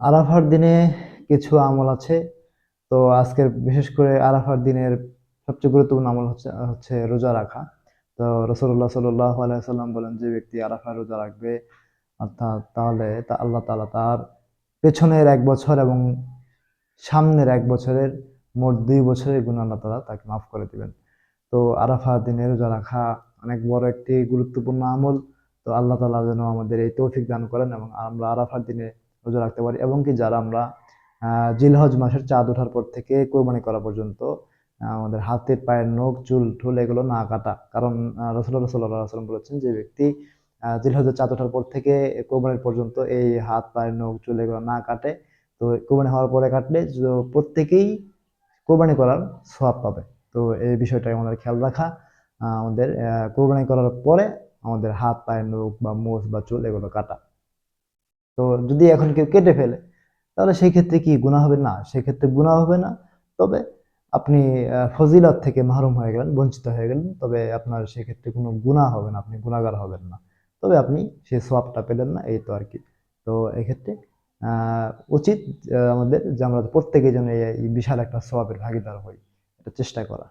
আরাফার দিনে কিছু আমল আছে। তো আজকের বিশেষ করে আরাফার দিনের সবচেয়ে গুরুত্বপূর্ণ আমল হচ্ছে হচ্ছে রোজা রাখা। তো রসুল্লাহ সাল্লাহ আলাইসাল্লাম বলেন, যে ব্যক্তি আরাফার রোজা রাখবে, অর্থাৎ তাহলে তা আল্লাহ তালা তার পেছনের এক বছর এবং সামনের এক বছরের মোট দুই বছরের গুণ আল্লাহ তালা তাকে মাফ করে দিবেন। তো আরাফার দিনে রোজা রাখা অনেক বড় একটি গুরুত্বপূর্ণ আমল। তো আল্লাহ তাআলা যেন আমাদের এই তৌফিক দান করেন এবং আমরা আরাফার দিনে রোজা রাখতে পারি এবং কি যারা আমরা জিলহজ মাসের চাঁদ ওঠার পর থেকে কোরবানি করা পর্যন্ত আমাদের হাতের পায়ের নখ, চুল ঠুল এগুলো না কাটা। কারণ রসুল্লাহ সাল্লাহ সাল্লাম বলেছেন যে ব্যক্তি জিলহজের চাঁদ ওঠার পর থেকে কোরবানির পর্যন্ত এই হাত, পায়ের নখ, চুল এগুলো না কাটে। তো কোরবানি হওয়ার পরে কাটলে প্রত্যেকেই কোরবানি করার সওয়াব পাবে। তো এই বিষয়টা আমাদের খেয়াল রাখা। আমাদের কোরবানি করার পরে আমাদের হাত, পায়ের নখ বা মোষ বা চুল এগুলো কাটা। তো যদি এখন কেউ কেটে ফেলে, তাহলে সেই ক্ষেত্রে কি গুনাহ হবে? না সেক্ষেত্রে গুনাহ হবে না। তবে আপনি ফজিলত থেকে মাহরুম হয়ে গেলেন, বঞ্চিত হয়ে গেলেন, তবে আপনার সেক্ষেত্রে কোনো গুনাহ হবে না, আপনি গুনাহগার হবেন না। তবে আপনি সেই সোয়াবটা পেলেন না, এই তো আর কি। তো এক্ষেত্রে উচিত আমাদের যে আমরা প্রত্যেকে যেন এই বিশাল একটা সোয়াবের ভাগিদার হই, এটা চেষ্টা করা।